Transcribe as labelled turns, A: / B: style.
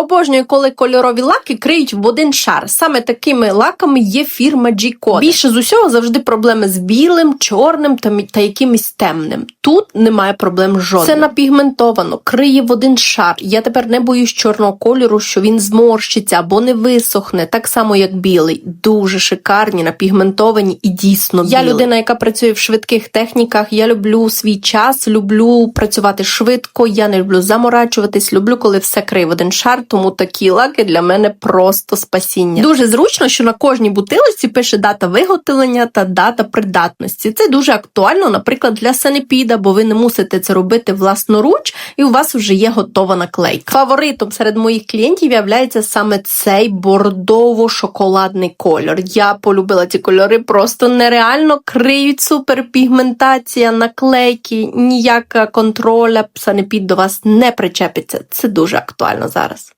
A: Обожнюю, коли кольорові лаки криють в один шар. Саме такими лаками є фірма G-Code. Більше з усього завжди проблеми з білим, чорним та, та якимось темним. Тут немає проблем жодних. Це напігментовано, криє в один шар. Я тепер не боюсь чорного кольору, що він зморщиться або не висохне, так само як білий. Дуже шикарні, напігментовані і дійсно білі. Я людина, яка працює в швидких техніках. Я люблю свій час, люблю працювати швидко. Я не люблю заморачуватись. Люблю, коли все криє в один шар. Тому такі лаки для мене просто спасіння. Дуже зручно, що на кожній бутилочці пише дата виготовлення та дата придатності. Це дуже актуально, наприклад, для санепіда, бо ви не мусите це робити власноруч, і у вас вже є готова наклейка. Фаворитом серед моїх клієнтів являється саме цей бордово-шоколадний кольор. Я полюбила ці кольори, просто нереально криють суперпігментація, наклейки, ніяка контроля, санепід до вас не причепиться. Це дуже актуально зараз.